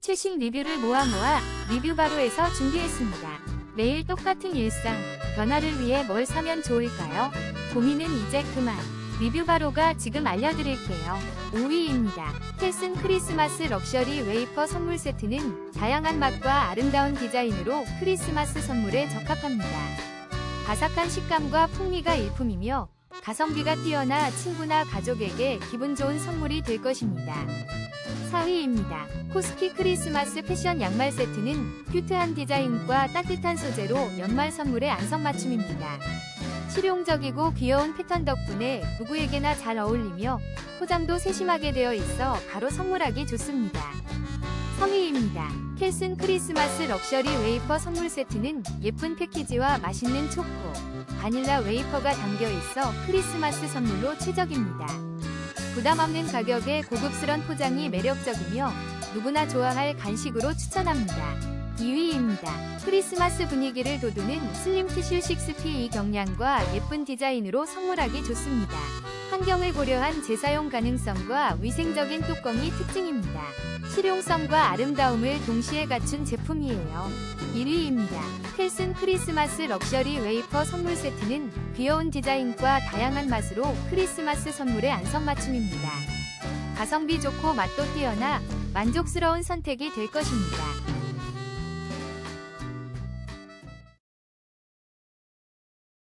최신 리뷰를 모아 모아 리뷰 바로에서 준비했습니다. 매일 똑같은 일상, 변화를 위해 뭘 사면 좋을까요? 고민은 이제 그만. 리뷰 바로가 지금 알려드릴게요. 5위입니다. 텔슨 크리스마스 럭셔리 웨이퍼 선물 세트는 다양한 맛과 아름다운 디자인으로 크리스마스 선물에 적합합니다. 바삭한 식감과 풍미가 일품이며 가성비가 뛰어나 친구나 가족에게 기분 좋은 선물이 될 것입니다. 4위입니다. 코스키 크리스마스 패션 양말 세트는 큐트한 디자인과 따뜻한 소재로 연말 선물의 안성맞춤입니다. 실용적이고 귀여운 패턴 덕분에 누구에게나 잘 어울리며 포장도 세심하게 되어 있어 바로 선물하기 좋습니다. 3위입니다. 켈슨 크리스마스 럭셔리 웨이퍼 선물 세트는 예쁜 패키지와 맛있는 초코, 바닐라 웨이퍼가 담겨 있어 크리스마스 선물로 최적입니다. 부담 없는 가격에 고급스런 포장이 매력적이며 누구나 좋아할 간식으로 추천합니다. 2위입니다. 크리스마스 분위기를 돋우는 슬림 티슈 6PE 경량과 예쁜 디자인으로 선물하기 좋습니다. 환경을 고려한 재사용 가능성과 위생적인 뚜껑이 특징입니다. 실용성과 아름다움을 동시에 갖춘 제품이에요. 1위입니다. 켈슨 크리스마스 럭셔리 웨이퍼 선물 세트는 귀여운 디자인과 다양한 맛으로 크리스마스 선물의 안성맞춤입니다. 가성비 좋고 맛도 뛰어나 만족스러운 선택이 될 것입니다.